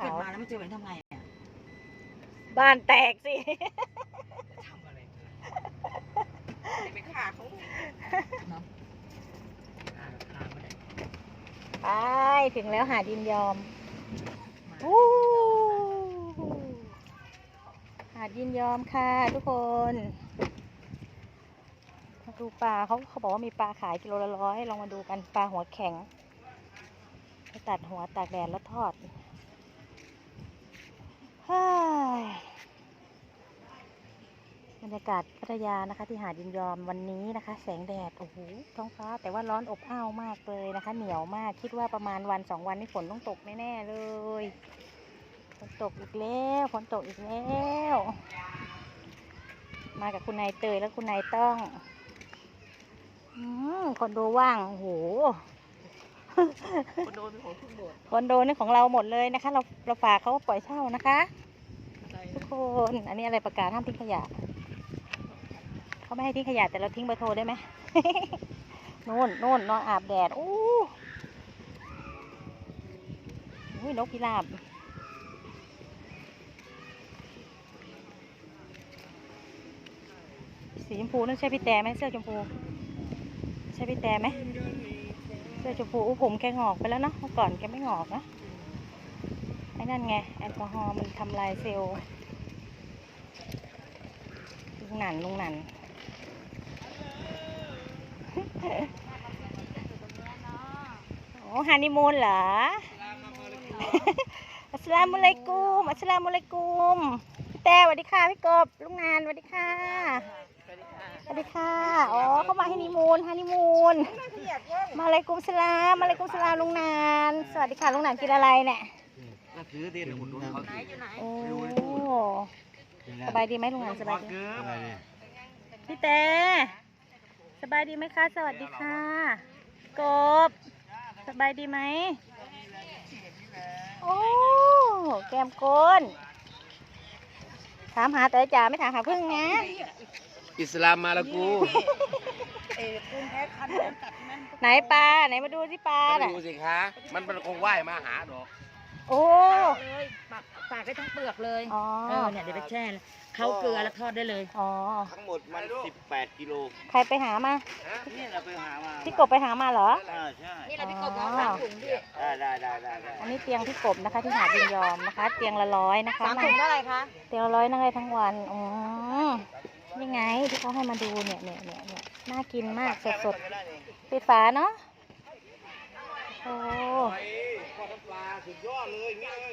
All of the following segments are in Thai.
ถ้าเกิดมาแล้วไม่เจอแบบนี้ทำไงอะบ้านแตกสิ ทำอะไรไปฆ่าเขาทางทางไม่ได้ไป ถึงแล้วหาดินยอมอู้หาดินยอมค่ะทุกคนมาดูปลาเขาเขาบอกว่ามีปลาขายกิโลละร้อยลองมาดูกันปลาหัวแข็งไปตัดหัวตากแดดแล้วทอดเฮ้ย บรรยากาศพัทยานะคะ ที่หาดยินยอมวันนี้นะคะ แสงแดดโอ้โหท้องฟ้า แต่ว่าร้อนอบอ้าวมากเลยนะคะ เหนียวมากคิดว่าประมาณวันสองวันนี้ฝนต้องตกแน่ๆเลยฝนตกอีกแล้วฝนตกอีกแล้ว มากับคุณนายเตยและคุณนายต้องอืมคอนโดว่างโอ้โห คนโดนเป็นของพึ่งโดดคอนโดนี่ของเราหมดเลยนะคะ เราเราฝากเขาปล่อยเช่านะคะทุกคนอันนี้อะไรประกาศห้ามทิ้งขยะเขาไม่ให้ทิ้งขยะแต่เราทิ้งเบอร์โทรได้ไหมนู่นนู่นนอนอาบแดดอู้อุ้นกพิราบสีชมพูนั่นใช่พี่แต่ไหมเสื้อชมพู ใช่พี่แต่ไหม สื้อชมพูอู้ผมแกงอกไปแล้วเนอะเมื่อก่อนแกไม่งอกนะไอ้นั่นไงแอลกอฮอล์มันทำลายเซลล์ลุงหนันลุงหนันโอ้ฮานิมูนเหรออัสลามุลัยกุมอัสลามุลัยกุมพี่แต่สวัสดีค่ะพี่กบลุงนานสวัสดีค่ะ สวัสดีค่ะ อ๋อ เขามาฮันนีมูนฮันนีมูน มาเลยกุมสลามมาเลยกุมสลามลุงนาน สวัสดีค่ะลุงนานกินอะไรเนี่ยน่าถือเตียนคุณดูเขาไหนอยู่ไหนโอ้สบายดีไหมลุงหานสบายดีอะไรเนี่ยพี่เต้สบายดีไหมคะ สวัสดีค่ะ กบ สบายดีไหมโอ้แก้มโกนถามหาแต่จ่าไม่ถามหาพึ่งนะ อิสลามมาละกูเอ้กุ้งแพ้คันแพ้ตัดแม่นไหนปลาไหนมาดูที่ปลาก็น่ะดูสิคะมันมันคงว่ายมาหาดอกโอ้เลยปากปากได้ทั้งเปลือกเลยอ๋อเออเนี่ยเดี๋ยวไปแช่เขาเกลือแล้วทอดได้เลย อ๋อทั้งหมดมัน 18 กิโลใครไปหามานี่เราไปหามาพี่กบไปหามาเหรออ่าใช่นี่เราพี่กบเอาสามถุงพี่ได้ได้ได้ได้ได้อันนี้เตียงพี่กบนะคะที่หาดยินยอมนะคะ เตียงละร้อยนะคะสามถุงเท่าไหร่คะเตียงละร้อยนั่งได้ทั้งวันอ๋อนี่ไงที่ เขาให้มาดูเนี่ยเนี่ยเนี่ยเนี่ยน่ากินมากสดสดๆปิดฝาเนาะโอ้ปลาสุดยอดเลยนี่เลย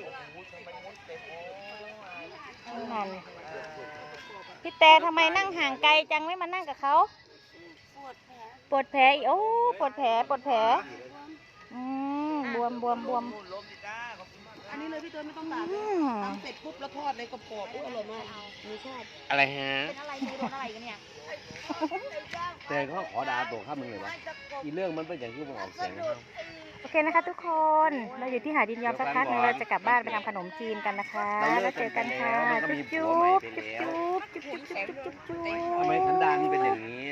นี่มันพี่แต่ทำไมนั่งห่างไกลจังไม่มานั่งกับเขาปวดแผลอีกโอ้ปวดแผลปวดแผลอืมบวมบวมบวม อันนี้เลยพี่ตัวไม่ต้องตากอืมทำเสร็จปุ๊บแล้วทอดเลยกรอบๆอุ๊ยอร่อยมากหนูชอบอะไรฮะเป็นอะไรมือโดนอะไรกันเนี่ยแต่เขาขอด่าตัวข้ามมึงเลยวะอีเรื่องมันเป็นอย่างที่ผมออกเสียงนะครับโอเคนะคะทุกคนเราอยู่ที่หาดดินยอมสักพักหนึงเราจะกลับบ้านไปทำขนมจีนกันนะคะแล้วเจอกันค่ะจุ๊บจุ๊บจุ๊บจุ๊บจุ๊บจุ๊บจุ๊บจุ๊บทำไมสันดานมันเป็นอย่างนี้